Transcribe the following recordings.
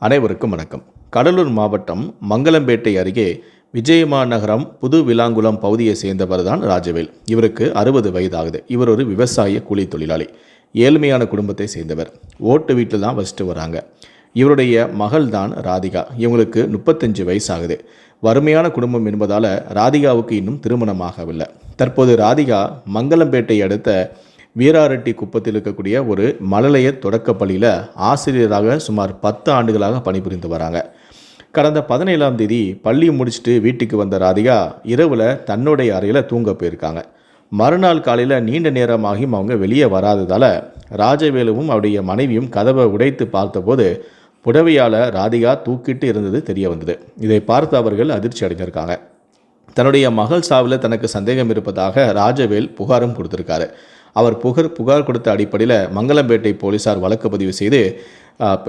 அனைவருக்கும் வணக்கம். கடலூர் மாவட்டம் மங்களம்பேட்டை அருகே விஜயமாநகரம் புது விலாங்குளம் பகுதியை சேர்ந்தவர் தான் ராஜவேல். இவருக்கு அறுபது வயதாகுது. இவர் ஒரு விவசாய கூலி தொழிலாளி. ஏழ்மையான குடும்பத்தை சேர்ந்தவர். ஓட்டு வீட்டில் தான் வசிட்டு வராங்க. இவருடைய மகள் தான் ராதிகா. இவங்களுக்கு முப்பத்தஞ்சு வயசாகுது. வறுமையான குடும்பம் என்பதால் ராதிகாவுக்கு இன்னும் திருமணமாகவில்லை. தற்போது ராதிகா மங்களம்பேட்டை அடுத்த வீராரெட்டி குப்பத்தில் இருக்கக்கூடிய ஒரு மழலைய தொடக்கப்பள்ளியில் ஆசிரியராக சுமார் பத்து ஆண்டுகளாக பணிபுரிந்து வராங்க. கடந்த பதினேழாம் தேதி பள்ளி முடிச்சுட்டு வீட்டுக்கு வந்த ராதிகா இரவில் தன்னுடைய அறையில் தூங்க போயிருக்காங்க. மறுநாள் காலையில் நீண்ட நேரமாகியும் அவங்க வெளியே வராததால் ராஜவேலுவும் அவருடைய மனைவியும் கதவை உடைத்து பார்த்தபோது புடவையால் ராதிகா தூக்கிட்டு இருந்தது தெரிய வந்தது. இதை பார்த்து அவர்கள் அதிர்ச்சி அடைஞ்சிருக்காங்க. தன்னுடைய மகள் சாவில் தனக்கு சந்தேகம் இருப்பதாக ராஜவேல் புகாரும் கொடுத்திருக்காரு. அவர் புகார் புகார் கொடுத்த அடிப்படையில் மங்களம்பேட்டை போலீசார் வழக்கு பதிவு செய்து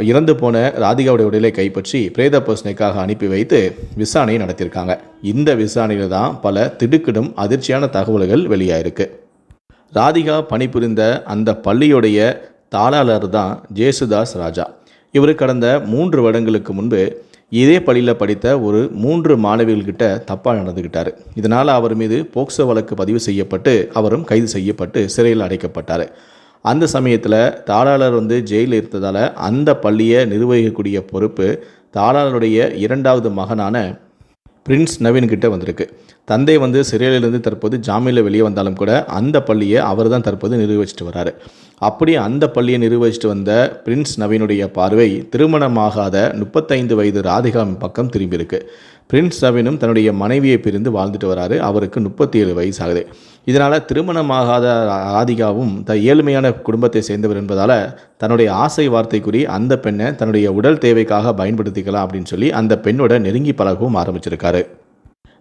இறந்து போன ராதிகாவுடைய உடலை கைப்பற்றி பிரேத பர்சனைக்காக அனுப்பி வைத்து விசாரணையை நடத்தியிருக்காங்க. இந்த விசாரணையில் தான் பல திடுக்கிடும் அதிர்ச்சியான தகவல்கள் வெளியாயிருக்கு. ராதிகா பணிபுரிந்த அந்த பள்ளியுடைய தாளாளர் தான் ஜேசுதாஸ் ராஜா. இவர் கடந்த மூன்று வருடங்களுக்கு முன்பு இதே பள்ளியில் படித்த ஒரு மூன்று மாணவிகள்கிட்ட தப்பாக நடந்துக்கிட்டார் இதனால் அவர் மீது போக்சோ வழக்கு பதிவு செய்யப்பட்டு அவரும் கைது செய்யப்பட்டு சிறையில் அடைக்கப்பட்டார். அந்த சமயத்தில் தாளாளர் வந்து ஜெயிலில் இருந்ததால் அந்த பள்ளியை நிர்வகிக்கக்கூடிய பொறுப்பு தாளாளருடைய இரண்டாவது மகனான பிரின்ஸ் நவீன்கிட்ட வந்திருக்கு. தந்தை வந்து சிறையிலிருந்து தற்போது ஜாமீனில் வெளியே வந்தாலும் கூட அந்த பள்ளியை அவர் தான் தற்போது நிர்வகிச்சிட்டு வராரு. அப்படி அந்த பள்ளியை நிர்வகிச்சிட்டு வந்த பிரின்ஸ் நவீனுடைய பார்வை திருமணமாகாத முப்பத்தைந்து வயது ராதிகா பக்கம் திரும்பியிருக்கு. பிரின்ஸ் நவீனும் தன்னுடைய மனைவியை பிரிந்து வாழ்ந்துட்டு வராரு. அவருக்கு முப்பத்தி ஏழு வயசு ஆகுது இதனால் திருமணமாகாத ராதிகாவும் த ஏழ்மையான குடும்பத்தை சேர்ந்தவர் என்பதால் தன்னுடைய ஆசை வார்த்தைக்குறி அந்த பெண்ணை தன்னுடைய உடல் தேவைக்காக பயன்படுத்திக்கலாம் அப்படின்னு சொல்லி அந்த பெண்ணோட நெருங்கி பழகவும் ஆரம்பிச்சிருக்காரு.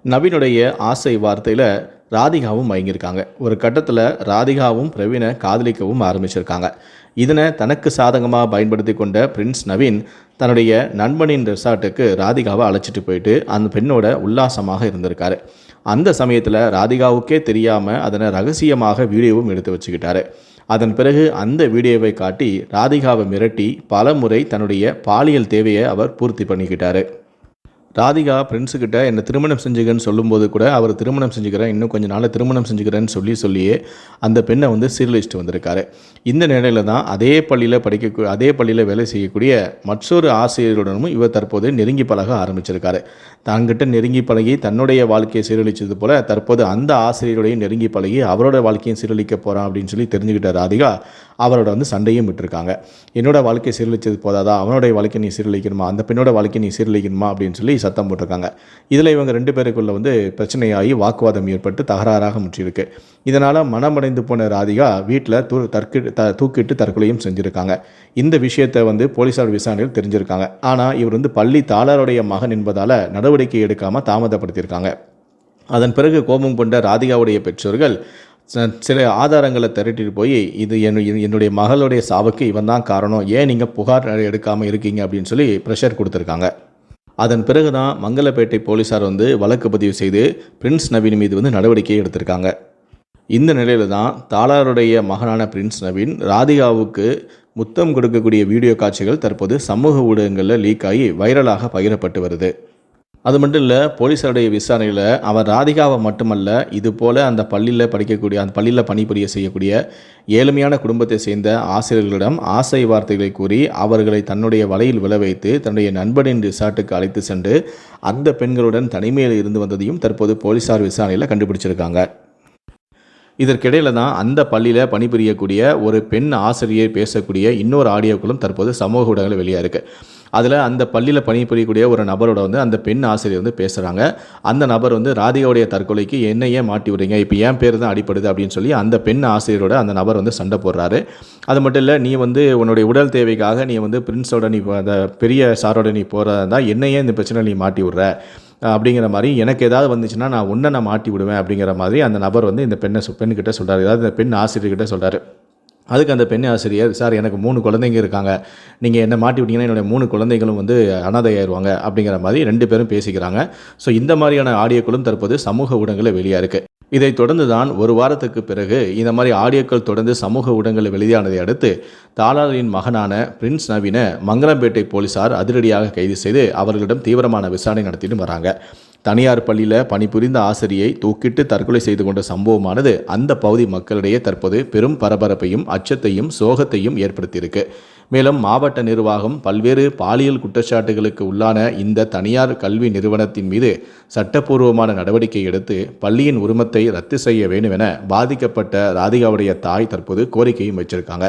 நவீனுடைய ஆசை வார்த்தையில் ராதிகாவும் மயங்கியிருக்காங்க. ஒரு கட்டத்தில் ராதிகாவும் பிரவீனை காதலிக்கவும் ஆரம்பிச்சிருக்காங்க. இதனை தனக்கு சாதகமாக பயன்படுத்தி கொண்ட பிரின்ஸ் நவீன் தன்னுடைய நண்பனின் ரெசார்ட்டுக்கு ராதிகாவை அழைச்சிட்டு போயிட்டு அந்த பெண்ணோட உல்லாசமாக இருந்திருக்காரு. அந்த சமயத்தில் ராதிகாவுக்கே தெரியாமல் அதனை ரகசியமாக வீடியோவும் எடுத்து வச்சுக்கிட்டாரு. அதன் பிறகு அந்த வீடியோவை காட்டி ராதிகாவை மிரட்டி பல முறை தன்னுடைய பாலியல் தேவையை அவர் பூர்த்தி பண்ணிக்கிட்டாரு. ராதிகா ஃப்ரெண்ட்ஸுக்கிட்ட என்னை திருமணம் செஞ்சுக்கன்னு சொல்லும்போது கூட அவர் திருமணம் செஞ்சுக்கிறேன் இன்னும் கொஞ்ச நாள் திருமணம் செஞ்சுக்கிறேன்னு சொல்லி சொல்லியே அந்த பெண்ணை வந்து சீரழிச்சிட்டு வந்திருக்காரு. இந்த நிலையில தான் அதே பள்ளியில் படிக்க அதே பள்ளியில் வேலை செய்யக்கூடிய மற்றொரு ஆசிரியருடனும் இவர் தற்போது நெருங்கி பழக ஆரம்பிச்சிருக்காரு. தங்கிட்ட நெருங்கி பழகி தன்னுடைய வாழ்க்கையை சீரழிச்சது போல தற்போது அந்த ஆசிரியருடையும் நெருங்கி பழகி அவரோட வாழ்க்கையும் சீரழிக்க போகிறான் அப்படின்னு சொல்லி தெரிஞ்சுக்கிட்ட ராதிகா அவரோட வந்து சண்டையும் விட்டுருக்காங்க. என்னோட வாழ்க்கையை சீரழிச்சது போதாதா? அவனுடைய வாழ்க்கை நீ சீரழிக்கணுமா? அந்த பெண்ணோட வாழ்க்கை நீ சீரழிக்கணுமா? அப்படின்னு சொல்லி சத்தம் போட்டிருக்காங்க. இதில் இவங்க ரெண்டு பேருக்குள்ள வந்து பிரச்சனையாகி வாக்குவாதம் ஏற்பட்டு தகராறாக முற்றியிருக்கு. இதனால் மனமடைந்து போன ராதிகா வீட்டில் தூ தற்கு த தூக்கிட்டு தற்கொலையும் செஞ்சுருக்காங்க. இந்த விஷயத்தை வந்து போலீஸார் விசாரணையில் தெரிஞ்சிருக்காங்க. ஆனால் இவர் வந்து பள்ளி தாளருடைய மகன் என்பதால் நடவடிக்கை எடுக்காமல் தாமதப்படுத்தியிருக்காங்க. அதன் பிறகு கோபம் கொண்ட ராதிகாவுடைய பெற்றோர்கள் ச- சில ஆதாரங்களை திரட்டிட்டு போய் இது என் என்னுடைய மகளுடைய சாவுக்கு இவன் தான் காரணம். ஏன் நீங்கள் புகார் எடுக்காமல் இருக்கீங்க அப்படின்னு சொல்லி ப்ரெஷர் கொடுத்துருக்காங்க. அதன் பிறகு தான் மங்களப்பேட்டை போலீஸார் வந்து வழக்கு பதிவு செய்து பிரின்ஸ் நவீன் மீது வந்து நடவடிக்கை எடுத்திருக்காங்க. இந்த நிலையில தான் தாளாருடைய மகனான பிரின்ஸ் நவீன் ராதிகாவுக்கு முத்தம் கொடுக்கக்கூடிய வீடியோ காட்சிகள் தற்போது சமூக ஊடகங்களில் லீக் ஆகி வைரலாக பகிரப்பட்டு வருது. அது மட்டும் இல்லை போலீஸாருடைய விசாரணையில் அவர் ராதிகாவை மட்டுமல்ல இது போல் அந்த பள்ளியில் படிக்கக்கூடிய அந்த பள்ளியில் பணிபுரிய செய்யக்கூடிய ஏழ்மையான குடும்பத்தை சேர்ந்த ஆசிரியர்களிடம் ஆசை வார்த்தைகளை கூறி அவர்களை தன்னுடைய வலையில் விழ வைத்து தன்னுடைய நண்பனின் ரிசார்ட்டுக்கு அழைத்து சென்று அந்த பெண்களுடன் தனிமையில் இருந்து வந்ததையும் தற்போது போலீஸார் விசாரணையில் கண்டுபிடிச்சிருக்காங்க. இதற்கிடையில் தான் அந்த பள்ளியில் பணிபுரியக்கூடிய ஒரு பெண் ஆசிரியர் பேசக்கூடிய இன்னொரு ஆடியோக்களும் தற்போது சமூக ஊடகங்களில் வெளியாக இருக்குது அதில் அந்த பள்ளியில் பணிபுரியக்கூடிய ஒரு நபரோட வந்து அந்த பெண் ஆசிரியர் வந்து பேசுகிறாங்க அந்த நபர் வந்து ராதிகாவுடைய தற்கொலைக்கு என்ன ஏன் மாட்டி விடுறீங்க. இப்போ ஏன் பேர் தான் அடிப்படுது அப்படின்னு சொல்லி அந்த பெண் ஆசிரியரோட அந்த நபர் வந்து சண்டை போடுறாரு. அது மட்டும் இல்லை நீ வந்து உன்னுடைய உடல் தேவைக்காக நீ வந்து பிரின்ஸோட நீ அந்த பெரிய சாரோட நீ போகிறதா இருந்தால் என்னையே இந்த பிரச்சனை நீ மாட்டி விடுற. அப்படிங்கிற மாதிரி எனக்கு ஏதாவது வந்துச்சுன்னா நான் உன்னை நான் மாட்டி விடுவேன் அப்படிங்கிற மாதிரி அந்த நபர் வந்து இந்த பெண்ணை சொ- பெண்ணுக்கிட்ட சொல்கிறார் அதாவது இந்த பெண் ஆசிரியர்கிட்ட சொல்கிறாரு அதுக்கு அந்த பெண் ஆசிரியர் சார் எனக்கு மூணு குழந்தைங்க இருக்காங்க. நீங்கள் என்ன மாட்டி விட்டீங்கன்னா என்னுடைய மூணு குழந்தைகளும் வந்து அனாதையாயிருவாங்க அப்படிங்கிற மாதிரி ரெண்டு பேரும் பேசிக்கிறாங்க. ஸோ இந்த மாதிரியான ஆடியோக்களும் தற்போது சமூக ஊடகங்களில் வெளியாக இருக்குது இதைத் தொடர்ந்து தான் ஒரு வாரத்துக்கு பிறகு இந்த மாதிரி ஆடியோக்கள் தொடர்ந்து சமூக ஊடகங்களில் வெளியானதை அடுத்து தாளாளரின் மகனான பிரின்ஸ் நவீன மங்கலம்பேட்டை போலீசார் அதிரடியாக கைது செய்து அவர்களிடம் தீவிரமான விசாரணை நடத்திட்டு வராங்க. தனியார் பள்ளியில் பணிபுரிந்த ஆசிரியை தூக்கிட்டு தற்கொலை செய்து கொண்ட சம்பவமானது அந்த பகுதி மக்களிடையே தற்போது பெரும் பரபரப்பையும் அச்சத்தையும் சோகத்தையும் ஏற்படுத்தியிருக்கு. மேலும் மாவட்ட நிர்வாகம் பல்வேறு பாலியல் குற்றச்சாட்டுகளுக்கு உள்ளான இந்த தனியார் கல்வி நிறுவனத்தின் மீது சட்டப்பூர்வமான நடவடிக்கை எடுத்து பள்ளியின் உரிமத்தை ரத்து செய்ய வேண்டும் என பாதிக்கப்பட்ட ராதிகாவுடைய தாய் தற்போது கோரிக்கையும் வச்சிருக்காங்க.